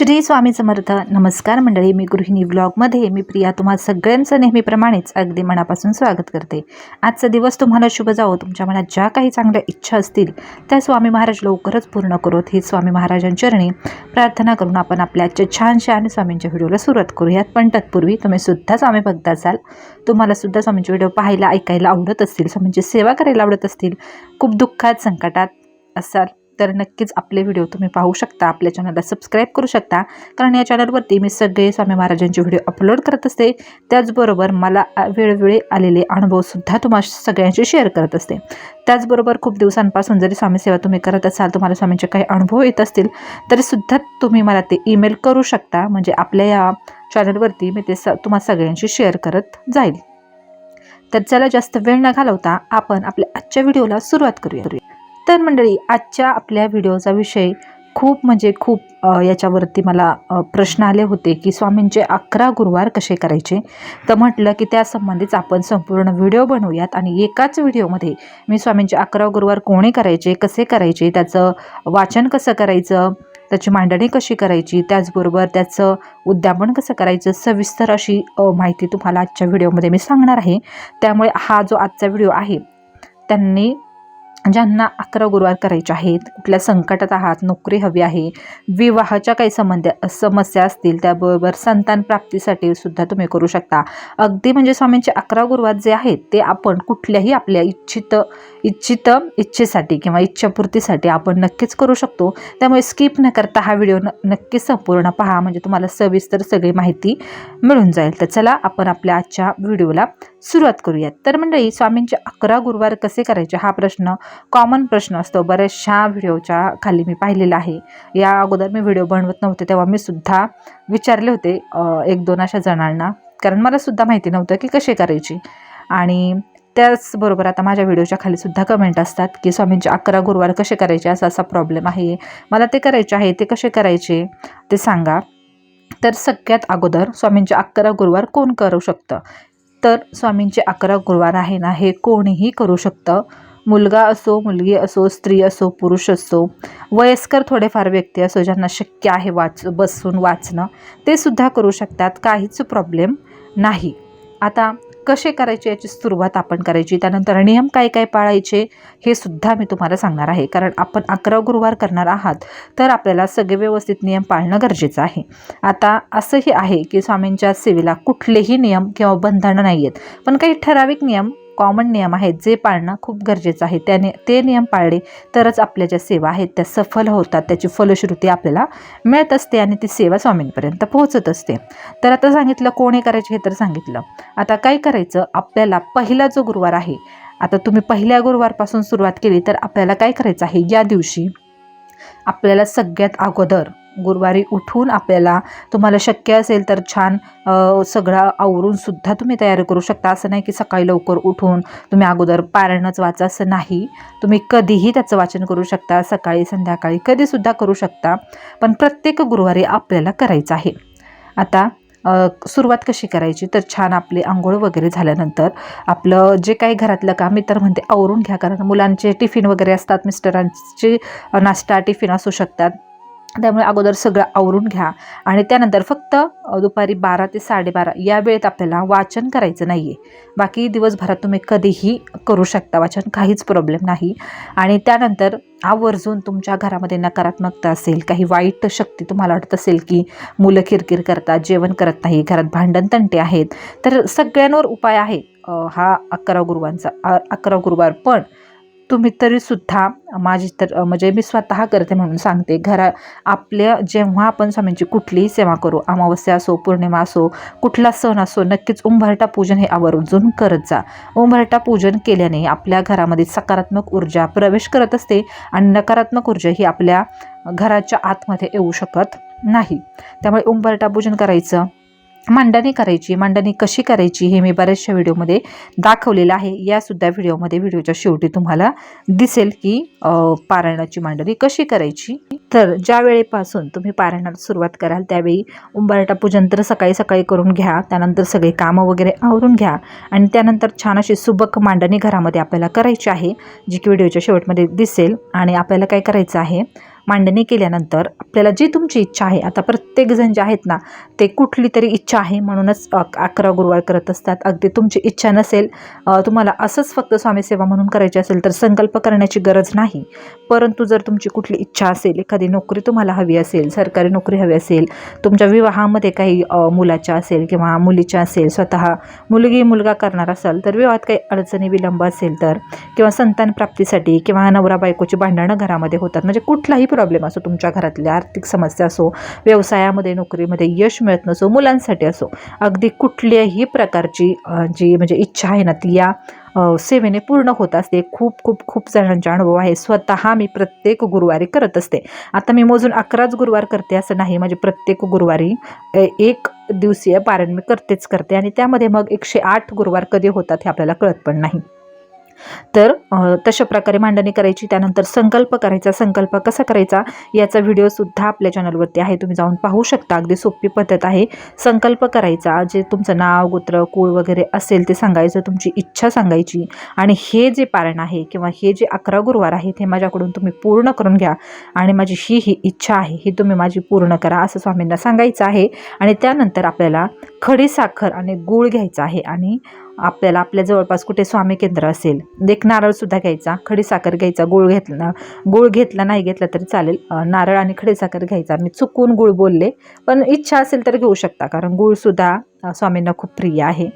श्री स्वामी समर्थ. नमस्कार मंडळी मी गृहिणी ब्लॉगमध्ये मी प्रिया. तुम्हा सगळ्यांचं नेहमीप्रमाणेच अगदी मनापासून स्वागत करते. आजचा दिवस तुम्हाला शुभ जावो. तुमच्या मनात ज्या काही चांगल्या इच्छा असतील त्या स्वामी महाराज लवकरच पूर्ण करोत. ही स्वामी महाराजांचरणी प्रार्थना करून आपण आपल्या आजच्या छानशा आणि स्वामींच्या व्हिडिओला सुरुवात करूयात. पण तत्पूर्वी तुम्ही सुद्धा स्वामी भक्त असाल तुम्हाला सुद्धा स्वामींचे व्हिडिओ पाहायला ऐकायला आवडत असतील स्वामींची सेवा करायला आवडत असतील खूप दुःखात संकटात असाल तर नक्कीच आपले व्हिडिओ तुम्ही पाहू शकता आपल्या चॅनलला सबस्क्राईब करू शकता. कारण या चॅनलवरती मी सगळे स्वामी महाराजांचे व्हिडिओ अपलोड करत असते. त्याचबरोबर मला वेळोवेळी आलेले अनुभवसुद्धा तुम्हा सगळ्यांशी शेअर करत असते. त्याचबरोबर खूप दिवसांपासून जरी स्वामी सेवा तुम्ही करत असाल तुम्हाला स्वामींचे काही अनुभव येत असतील तरीसुद्धा तुम्ही मला ते ईमेल करू शकता. म्हणजे आपल्या या चॅनलवरती मी ते स तुम्हा सगळ्यांशी शेअर करत जाईल. तर चला जास्त वेळ न घालवता आपण आपल्या आजच्या व्हिडिओला सुरुवात करूया. तर मंडळी आजच्या आपल्या व्हिडिओचा विषय खूप म्हणजे खूप याच्यावरती मला प्रश्न आले होते की स्वामींचे अकरा गुरुवार कसे करायचे? तर म्हटलं की त्या संबंधीच आपण संपूर्ण व्हिडिओ बनवूयात आणि एकाच व्हिडिओमध्ये मी स्वामींचे अकरा गुरुवार कोणी करायचे कसे करायचे त्याचं वाचन कसं करायचं त्याची मांडणी कशी करायची त्याचबरोबर त्याचं उद्यापन कसं करायचं सविस्तर अशी माहिती तुम्हाला आजच्या व्हिडिओमध्ये मी सांगणार आहे. त्यामुळे हा जो आजचा व्हिडिओ आहे त्यांनी ज्यांना अकरा गुरुवार करायचे आहेत कुठल्या संकटात आहात नोकरी हवी आहे विवाहाच्या काही संबंध समस्या असतील त्याबरोबर संतान प्राप्तीसाठी सुद्धा तुम्ही करू शकता. अगदी म्हणजे स्वामींचे अकरा गुरुवार जे आहेत ते आपण कुठल्याही आपल्या इच्छित इच्छित इच्छेसाठी किंवा इच्छापूर्तीसाठी आपण नक्कीच करू शकतो. त्यामुळे स्किप न करता हा व्हिडिओ न संपूर्ण पहा. म्हणजे तुम्हाला सविस्तर सगळी माहिती मिळून जाईल. तर चला आपण आपल्या आजच्या व्हिडिओला सुरुवात करूयात. तर मंडळी स्वामींचे अकरा गुरुवार कसे करायचे हा प्रश्न कॉमन प्रश्न असतो. बऱ्याचशा व्हिडिओच्या खाली मी पाहिलेला आहे. या अगोदर मी व्हिडिओ बनवत नव्हते तेव्हा मी सुद्धा विचारले होते एक दोन अशा जणांना. कारण मला सुद्धा माहिती नव्हतं की कसे करायची. आणि त्याचबरोबर आता माझ्या व्हिडिओच्या खाली सुद्धा कमेंट असतात की स्वामींचे अकरा गुरुवार कसे करायचे असा असा प्रॉब्लेम आहे. मला ते करायचे आहे ते कसे करायचे ते सांगा. तर सगळ्यात अगोदर स्वामींचे अकरा गुरुवार कोण करू शकतं? तर स्वामींचे अकरा गुरुवार आहे ना हे कोणीही करू शकतं. मुलगा असो मुलगी असो स्त्री असो पुरुष असो वयस्कर थोडेफार व्यक्ती असो ज्यांना शक्य आहे वाच बसून वाचणं ते सुद्धा करू शकतात. काहीच प्रॉब्लेम नाही. आता कसे करायचे याची सुरुवात आपण करायची. त्यानंतर नियम काय काय पाळायचे हे सुद्धा मी तुम्हाला सांगणार आहे. कारण आपण अकरा गुरुवार करणार आहात तर आपल्याला सगळे व्यवस्थित नियम पाळणं गरजेचं आहे. आता असंही आहे की स्वामींच्या सेवेला कुठलेही नियम किंवा बंधनं नाही आहेत पण काही ठराविक नियम कॉमन नियम आहेत जे पाळणं खूप गरजेचं आहे. त्याने ते नियम पाळले तरच आपल्या ज्या सेवा आहेत त्या सफल होतात. त्याची फलश्रुती आपल्याला मिळत असते आणि ती सेवा स्वामींपर्यंत पोहोचत असते. तर आता सांगितलं कोणी करायचे हे तर सांगितलं. आता काय करायचं? आपल्याला पहिला जो गुरुवार आहे आता तुम्ही पहिल्या गुरुवारपासून सुरुवात केली तर आपल्याला काय करायचं आहे? या दिवशी आपल्याला सगळ्यात अगोदर गुरुवारी उठून आपल्याला तुम्हाला शक्य असेल तर छान सगळं आवरून सुद्धा तुम्ही तयारी करू शकता. असं नाही की सकाळी लवकर उठून तुम्ही अगोदर पारायणच वाचा असं नाही. तुम्ही कधीही त्याचं वाचन करू शकता सकाळी संध्याकाळी कधीसुद्धा करू शकता पण प्रत्येक गुरुवारी आपल्याला करायचं आहे. आता सुरुवात कशी करायची? तर छान आपली आंघोळ वगैरे झाल्यानंतर आपलं जे काही घरातलं काम मी तर म्हणते आवरून घ्या. कारण मुलांचे टिफिन वगैरे असतात मिस्टरांचे नाश्ता टिफिन असू शकतात. त्यामुळे अगोदर सगळं आवरून घ्या. आणि त्यानंतर फक्त दुपारी बारा ते साडेबारा या वेळेत आपल्याला वाचन करायचं नाही आहे बाकी दिवसभरात तुम्ही कधीही करू शकता वाचन काहीच प्रॉब्लेम नाही. आणि त्यानंतर आवर्जून तुमच्या घरामध्ये नकारात्मकता असेल काही वाईट शक्ती तुम्हाला वाटत असेल की मुलं किरकिर करतात जेवण करत नाही घरात भांडण तंटे आहेत तर सगळ्यांवर उपाय आहे हा अकरा गुरुवांचा अकरा गुरुवार. पण तुम्ही तरीसुद्धा माझी तर म्हणजे मी स्वतः करते म्हणून सांगते. घरा आपल्या जेव्हा आपण स्वामींची कुठलीही सेवा करू अमावस्या असो पौर्णिमा असो कुठला सण असो नक्कीच उंबरटा पूजन हे आवर्जून करत जा. उंबरटा पूजन केल्याने आपल्या घरामध्ये सकारात्मक ऊर्जा प्रवेश करत असते आणि नकारात्मक ऊर्जा ही आपल्या घराच्या आतमध्ये येऊ शकत नाही. त्यामुळे उंबरटा पूजन करायचं मांडणी करायची मांडणी कशी करायची हे मी बऱ्याचशा व्हिडिओमध्ये दाखवलेलं आहे. यासुद्धा व्हिडिओमध्ये व्हिडिओच्या शेवटी तुम्हाला दिसेल की पारायणाची मांडणी कशी करायची. तर ज्या वेळेपासून तुम्ही पारायणाला सुरुवात कराल त्यावेळी उंबरटा पूजन तर सकाळी सकाळी करून घ्या त्यानंतर सगळे कामं वगैरे आवरून घ्या आणि त्यानंतर छान अशी सुबक मांडणी घरामध्ये आपल्याला करायची आहे जी की व्हिडिओच्या शेवटमध्ये दिसेल. आणि आपल्याला काय करायचं आहे मांडणी केल्यानंतर आपल्याला जी तुमची इच्छा आहे आता प्रत्येकजण जे आहेत ना ते कुठली तरी इच्छा आहे म्हणूनच अक- अकरा गुरुवार करत असतात. अगदी तुमची इच्छा नसेल तुम्हाला असंच फक्त स्वामी सेवा म्हणून करायची असेल तर संकल्प करण्याची गरज नाही. परंतु जर तुमची कुठली इच्छा असेल एखादी नोकरी तुम्हाला हवी असेल सरकारी नोकरी हवी असेल तुमच्या विवाहामध्ये काही मुलाच्या असेल किंवा मुलीच्या असेल स्वतः मुलगी मुलगा करणार असाल तर विवाहात काही अडचणी विलंब असेल तर किंवा संतान प्राप्तीसाठी किंवा नवरा बायकोची भांडणं घरामध्ये होतात. म्हणजे कुठलाही प्रॉब्लेम असो तुमच्या घरातल्या आर्थिक समस्या असो व्यवसायामध्ये नोकरीमध्ये यश मिळत नसो मुलांसाठी असो अगदी कुठल्याही प्रकारची जी म्हणजे इच्छा आहे ना ती या सेवेने पूर्ण होत असते. खूप खूप खूप जणांचा अनुभव आहे. स्वतः मी प्रत्येक गुरुवारी करत असते. आता मी मोजून अकराच गुरुवार करते असं नाही. म्हणजे प्रत्येक गुरुवारी एक दिवसीय पारण मी करतेच करते. आणि त्यामध्ये मग एकशे आठ गुरुवार कधी होतात हे आपल्याला कळत पण नाही. तर तशा प्रकारे मांडणी करायची त्यानंतर संकल्प करायचा. संकल्प कसा करायचा? याचा व्हिडिओसुद्धा आपल्या चॅनलवरती आहे. तुम्ही जाऊन पाहू शकता. अगदी सोपी पद्धत आहे. संकल्प करायचा. जे तुमचं नाव गोत्र कुळ वगैरे असेल ते सांगायचं तुमची इच्छा सांगायची. आणि हे जे पारण आहे किंवा हे जे अकरा गुरुवार आहेत हे माझ्याकडून तुम्ही पूर्ण करून घ्या. आणि माझी ही ही इच्छा आहे ही तुम्ही माझी पूर्ण करा असं स्वामींना सांगायचं आहे. आणि त्यानंतर आपल्याला खडी साखर आणि गूळ घ्यायचा आहे. आणि आपल्याला आपल्या जवळपास कुठे स्वामी केंद्र असेल एक नारळसुद्धा घ्यायचा खडी साखर घ्यायचा गूळ घेतला गूळ घेतला नाही घेतला तरी चालेल. नारळ आणि खडी साखर घ्यायचा. मी चुकून गूळ बोलले पण इच्छा असेल तर घेऊ शकता कारण गूळसुद्धा स्वामींना खूप प्रिय आहे.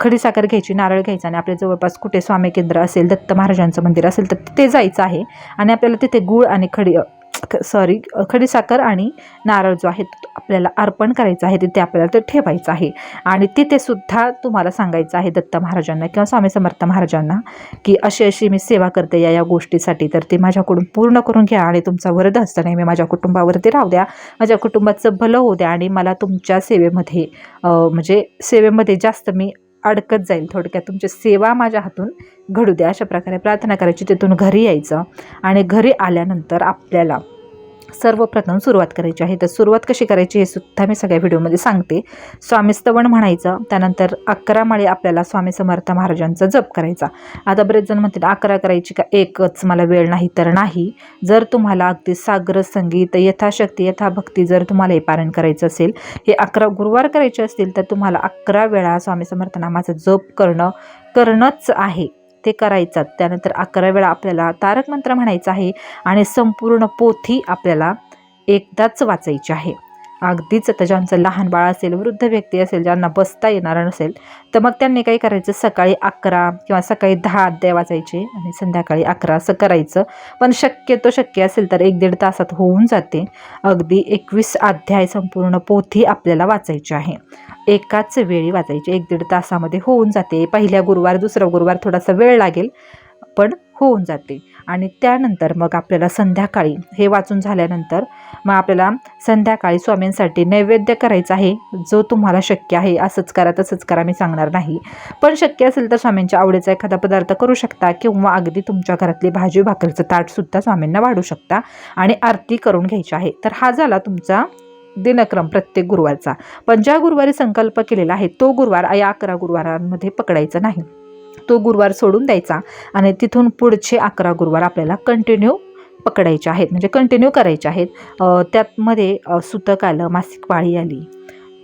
खडी साखर घ्यायची नारळ घ्यायचा आणि आपल्या जवळपास कुठे स्वामी केंद्र असेल दत्त महाराजांचं मंदिर असेल तर तिथे जायचं आहे. आणि आपल्याला तिथे गूळ आणि खडी सॉरी खडीसाखर आणि नारळ जो आहे तो आपल्याला अर्पण करायचा आहे तिथे आपल्याला ते ठेवायचं आहे. आणि तिथे सुद्धा तुम्हाला सांगायचं आहे दत्त महाराजांना किंवा स्वामी समर्थ महाराजांना की अशी अशी मी सेवा करते या या गोष्टीसाठी. तर ते माझ्याकडून पूर्ण करून घ्या आणि तुमचा वरद नाही नेहमी माझ्या कुटुंबावरती राहू द्या. माझ्या कुटुंबाचं भलं होऊ द्या आणि मला तुमच्या सेवेमध्ये म्हणजे सेवेमध्ये जास्त मी अडकत जाईल थोडक्यात. तुमची सेवा माझ्या हातून घडू द्या. अशा प्रकारे प्रार्थना करायची. तिथून घरी यायचं आणि घरी आल्यानंतर आपल्याला सर्वप्रथम सुरुवात करायची आहे. तर सुरुवात कशी करायची हे सुद्धा मी सगळ्या व्हिडिओमध्ये सांगते. स्वामीस्तवण म्हणायचं त्यानंतर अकरा माळी आपल्याला स्वामी समर्थ महाराजांचा जप करायचा. आता बरेच जण म्हणतील अकरा करायची का एकच? मला वेळ नाही तर नाही. जर तुम्हाला अगदी सागर संगीत यथाशक्ती यथाभक्ती जर तुम्हाला हे पारण करायचं असेल हे अकरा गुरुवार करायचे असतील तर तुम्हाला अकरा वेळा स्वामी समर्थ नामाचा जप करणं करणंच आहे. ते करायचं त्यानंतर अकरा वेळा आपल्याला तारक मंत्र म्हणायचं आहे आणि संपूर्ण पोथी आपल्याला एकदाच वाचायची आहे. अगदीच आता ज्यांचं लहान बाळ असेल वृद्ध व्यक्ती असेल ज्यांना बसता येणार नसेल तर मग त्यांनी काय करायचं? सकाळी अकरा किंवा सकाळी दहा अध्याय वाचायचे आणि संध्याकाळी अकरा असं करायचं. पण शक्यतो शक्य असेल तर एक दीड तासात होऊन जाते. अगदी एकवीस अध्याय संपूर्ण पोथी आपल्याला वाचायची आहे. एकाच वेळी वाचायची. एक दीड तासामध्ये होऊन जाते. पहिल्या गुरुवार दुसरा गुरुवार थोडासा वेळ लागेल पण होऊन जाते. आणि त्यानंतर मग आपल्याला संध्याकाळी हे वाचून झाल्यानंतर मग आपल्याला संध्याकाळी स्वामींसाठी नैवेद्य करायचा आहे. जो तुम्हाला शक्य आहे असंच करा तसंच करा मी सांगणार नाही. पण शक्य असेल तर स्वामींच्या आवडीचा एखादा पदार्थ करू शकता किंवा अगदी तुमच्या घरातली भाजी भाकरीचं ताटसुद्धा स्वामींना वाढू शकता आणि आरती करून घ्यायची आहे. तर हा झाला तुमचा दिनक्रम प्रत्येक गुरुवारचा. पण ज्या गुरुवारी संकल्प केलेला आहे तो गुरुवार या अकरा गुरुवारांमध्ये पकडायचा नाही. तो गुरुवार सोडून द्यायचा आणि तिथून पुढचे अकरा गुरुवार आपल्याला कंटिन्यू पकडायच्या आहेत म्हणजे कंटिन्यू करायच्या आहेत. त्यातमध्ये सुतक आलं मासिक पाळी आली.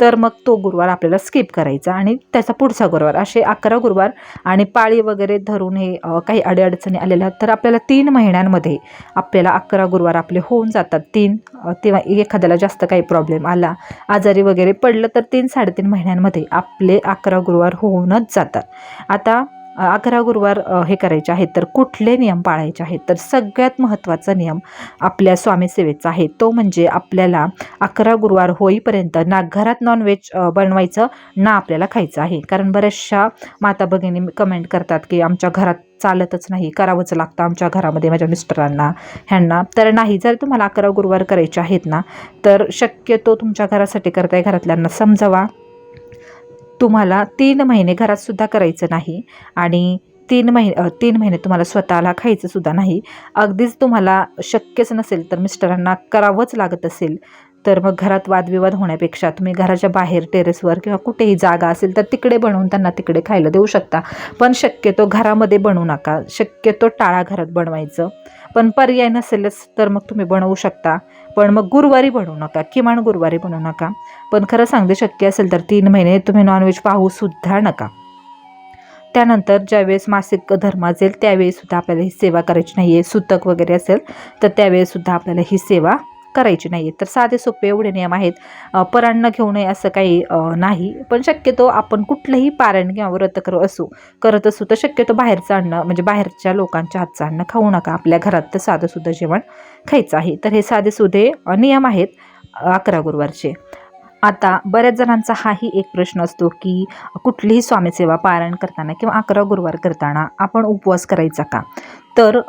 तर मग तो गुरुवार आपल्याला स्किप करायचा आणि त्याचा पुढचा गुरुवार असे अकरा गुरुवार आणि पाळी वगैरे धरून हे काही अडीअडचणी आलेल्या तर आपल्याला तीन महिन्यांमध्ये आपल्याला अकरा गुरुवार आपले होऊन जातात. तीन तेव्हा एखाद्याला जास्त काही प्रॉब्लेम आला आजारी वगैरे पडलं तर तीन साडेतीन महिन्यांमध्ये आपले अकरा गुरुवार होऊनच जातात. आता अकरा गुरुवार हे करायचे आहेत. तर कुठले नियम पाळायचे आहेत? तर सगळ्यात महत्त्वाचा नियम आपल्या स्वामीसेवेचा आहे. तो म्हणजे आपल्याला अकरा गुरुवार होईपर्यंत ना घरात नॉनव्हेज बनवायचं ना आपल्याला खायचं आहे. कारण बऱ्याचशा माता भगिनी कमेंट करतात की आमच्या घरात चालतच नाही करावंच लागतं आमच्या घरामध्ये माझ्या मिस्टरांना ह्यांना. तर नाही जर तुम्हाला अकरा गुरुवार करायचे आहेत ना तर शक्यतो तुमच्या घरासाठी करताय घरातल्यांना समजावा. तुम्हाला तीन महिने घरातसुद्धा करायचं नाही आणि तीन महिने तीन महिने तुम्हाला स्वतःला खायचं सुद्धा नाही. अगदीच तुम्हाला शक्यच नसेल तर मिस्टरांना करावंच लागत असेल. तर मग घरात वादविवाद होण्यापेक्षा तुम्ही घराच्या बाहेर टेरेसवर किंवा कुठेही जागा असेल तर तिकडे बनवून त्यांना तिकडे खायला देऊ शकता. पण शक्यतो घरामध्ये बनवू नका. शक्यतो टाळा घरात बनवायचं. पण पर्याय नसेलच तर मग तुम्ही बनवू शकता. पण मग गुरुवारी बनवू नका. किमान गुरुवारी बनवू नका. पण खरं सांगते शक्य असेल तर तीन महिने तुम्ही नॉनव्हेज पाहूसुद्धा नका. त्यानंतर ज्यावेळेस मासिक धर्म असेल त्यावेळीसुद्धा आपल्याला ही सेवा करायची नाही आहे सुतक वगैरे असेल तर त्यावेळेसुद्धा आपल्याला ही सेवा करायची नाही आहे तर साधे सोपे एवढे नियम आहेत. अ, परान्न घेऊ नये असं काही नाही. पण शक्यतो आपण कुठलंही पारायण किंवा व्रत करू असू करत असू तर शक्यतो बाहेरचं अन्न म्हणजे बाहेरच्या लोकांच्या हातचं अन्न खाऊ नका. आपल्या घरात तर साधंसुद्धा जेवण खायचं आहे. तर हे साधेसुधे नियम आहेत अकरा गुरुवारचे. आता बऱ्याच जणांचा हाही एक प्रश्न असतो की कुठलीही स्वामीसेवा पारायण करताना किंवा अकरा गुरुवार करताना आपण उपवास करायचा का? तर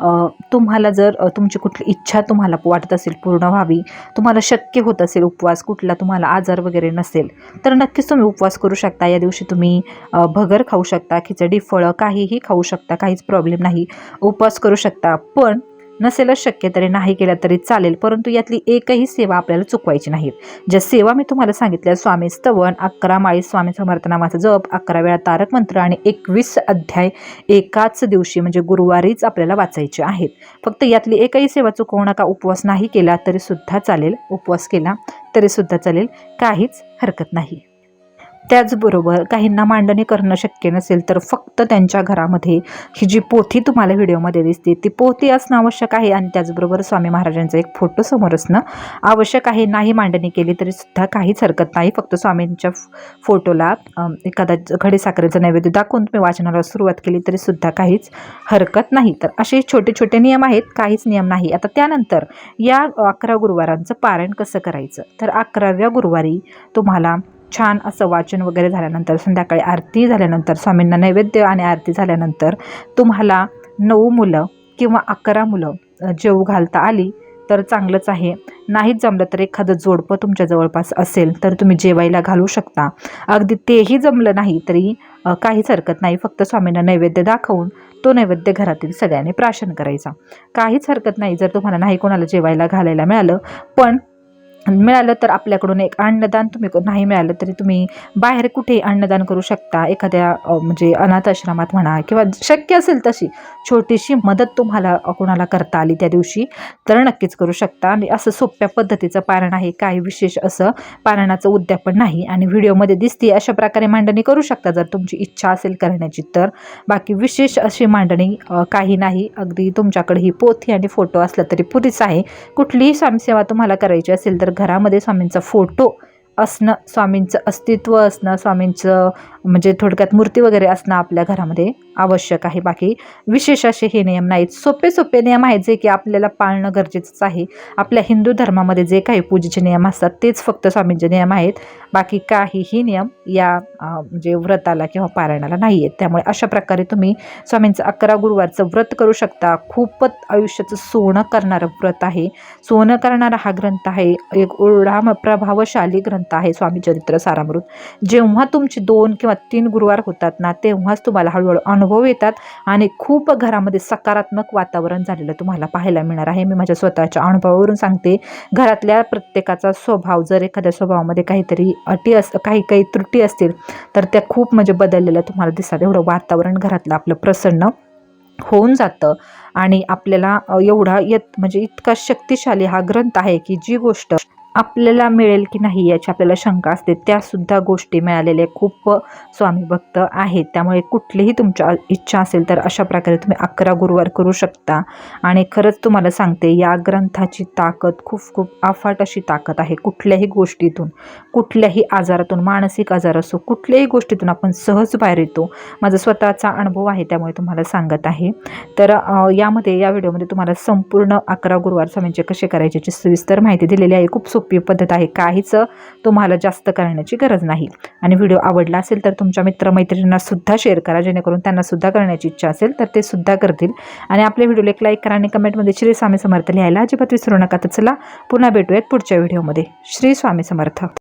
तुम्हाला जर तुमची कुठली इच्छा तुम्हाला वाटत असेल पूर्ण व्हावी तुम्हाला शक्य होत असेल उपवास कुठला तुम्हाला आजार वगैरे नसेल तर नक्कीच तुम्ही उपवास करू शकता. या दिवशी तुम्ही भगर खाऊ शकता खिचडी फळं काहीही खाऊ शकता काहीच प्रॉब्लेम नाही. उपवास करू शकता. पण नसेलच शक्य तरी नाही केला तरी चालेल परंतु यातली एकही सेवा आपल्याला चुकवायची नाही. ज्या सेवा मी तुम्हाला सांगितल्या स्वामी स्तवन अकरा माळी स्वामी समर्थनामाचा जप अकरा वेळा तारक मंत्र आणि एकवीस अध्याय एकाच दिवशी म्हणजे गुरुवारीच आपल्याला वाचायचे आहेत. फक्त यातली एकही सेवा चुकवू नका उपवास नाही केला तरी सुद्धा चालेल. उपवास केला तरी सुद्धा चालेल. काहीच हरकत नाही. त्याचबरोबर काहींना मांडणी करणं शक्य नसेल तर फक्त त्यांच्या घरामध्ये ही जी पोथी तुम्हाला व्हिडिओमध्ये दिसते ती पोथी असणं आवश्यक आहे. आणि त्याचबरोबर स्वामी महाराजांचा एक फोटो समोर असणं आवश्यक आहे. नाही मांडणी केली तरी सुद्धा काहीच हरकत नाही. फक्त स्वामींच्या फोटोला एखादा एखादा खडीसाखरेचं नैवेद्य दाखवून तुम्ही वाचनाला सुरुवात केली तरी सुद्धा काहीच हरकत नाही. तर असे छोटे छोटे नियम आहेत. काहीच नियम नाही. आता त्यानंतर या अकरा गुरुवारांचं पारायण कसं करायचं? तर अकराव्या गुरुवारी तुम्हाला छान असं वाचन वगैरे झाल्यानंतर संध्याकाळी आरती झाल्यानंतर स्वामींना नैवेद्य आणि आरती झाल्यानंतर तुम्हाला नऊ मुलं किंवा अकरा मुलं जेऊ जेवू घालता आली तर चांगलंच आहे. नाहीच जमलं तर एखादं जोडपं तुमच्या जवळपास असेल तर तुम्ही जेवायला घालू शकता. अगदी तेही जमलं नाही तरी काहीच हरकत नाही. फक्त स्वामींना नैवेद्य दाखवून तो नैवेद्य घरातील सगळ्यांनी प्राशन करायचा. काहीच हरकत नाही जर तुम्हाला नाही कोणाला जेवायला घालायला मिळालं पण मिळालं तर आपल्याकडून एक अन्नदान तुम्ही नाही मिळालं तरी तुम्ही बाहेर कुठेही अन्नदान करू शकता. एखाद्या म्हणजे अनाथ आश्रमात म्हणा किंवा शक्य असेल तशी छोटीशी मदत तुम्हाला कोणाला करता आली त्या दिवशी तर नक्कीच करू शकता. आणि असं सोप्या पद्धतीचं पारण आहे. काही विशेष असं पारणाचं उद्यापन नाही आणि व्हिडिओमध्ये दिसते अशा प्रकारे मांडणी करू शकता जर तुमची इच्छा असेल करण्याची तर. बाकी विशेष अशी मांडणी काही नाही. अगदी तुमच्याकडे ही पोथी आणि फोटो असला तरी पुरीच आहे. कुठलीही स्वामीसेवा तुम्हाला करायची असेल तर घरामध्ये स्वामींचा फोटो असणं स्वामींचं अस्तित्व असणं स्वामींचं म्हणजे थोडक्यात मूर्ती वगैरे असणं आपल्या घरामध्ये आवश्यक आहे. बाकी विशेष असे हे नियम नाहीत. सोपे सोपे नियम आहेत जे की आपल्याला पाळणं गरजेचंच आहे. आपल्या हिंदू धर्मामध्ये जे काही पूजेचे नियम असतात तेच फक्त स्वामींचे नियम आहेत. बाकी काहीही नियम या म्हणजे व्रताला किंवा पारायणाला नाही आहेत. त्यामुळे अशा प्रकारे तुम्ही स्वामींचं अकरा गुरुवारचं व्रत करू शकता. खूपच आयुष्याचं सोनं करणारं व्रत आहे. सोनं करणारा हा ग्रंथ आहे. एक ओढा म- प्रभावशाली ग्रंथ आहे स्वामी चरित्र सारामृत. जेव्हा तुमची दोन किंवा तीन गुरुवार होतात ना तेव्हाच तुम्हाला हळूहळू अनुभव येतात आणि खूप घरामध्ये सकारात्मक वातावरण झालेलं तुम्हाला पाहायला मिळणार आहे. मी माझ्या स्वतःच्या अनुभवावरून सांगते घरातल्या प्रत्येकाचा स्वभाव जर एखाद्या स्वभावामध्ये काहीतरी अटी अस काही काही त्रुटी असतील तर त्या खूप म्हणजे बदललेल्या तुम्हाला दिसतात. एवढं वातावरण घरातलं आपलं प्रसन्न होऊन जातं आणि आपल्याला एवढा येत म्हणजे इतका शक्तिशाली हा ग्रंथ आहे की जी गोष्ट आपल्याला मिळेल की नाही याची आपल्याला शंका असते त्यासुद्धा गोष्टी मिळालेल्या खूप स्वामी भक्त आहेत. त्यामुळे कुठलीही तुमच्या इच्छा असेल तर अशा प्रकारे तुम्ही अकरा गुरुवार करू शकता. आणि खरंच तुम्हाला सांगते या ग्रंथाची ताकद खूप खूप अफाट अशी ताकद आहे कुठल्याही गोष्टीतून कुठल्याही आजारातून मानसिक आजार असो कुठल्याही गोष्टीतून आपण सहज बाहेर येतो. माझा स्वतःचा अनुभव आहे त्यामुळे तुम्हाला सांगत आहे. तर यामध्ये या व्हिडिओमध्ये तुम्हाला संपूर्ण अकरा गुरुवार स्वामींचे कसे करायचे याची सविस्तर माहिती दिलेली आहे. खूप सोपी पद्धत आहे. काहीच तुम्हाला जास्त करण्याची गरज नाही. आणि व्हिडिओ आवडला असेल तर तुमच्या मित्रमैत्रिणींना सुद्धा शेअर करा जेणेकरून त्यांना सुद्धा करण्याची इच्छा असेल तर ते सुद्धा करतील. आणि आपल्या व्हिडिओला एक लाईक करा आणि कमेंटमध्ये श्री स्वामी समर्थ लिहायला अजिबात विसरू नका. तर चला पुन्हा भेटूयात पुढच्या व्हिडिओमध्ये श्री स्वामी समर्थ.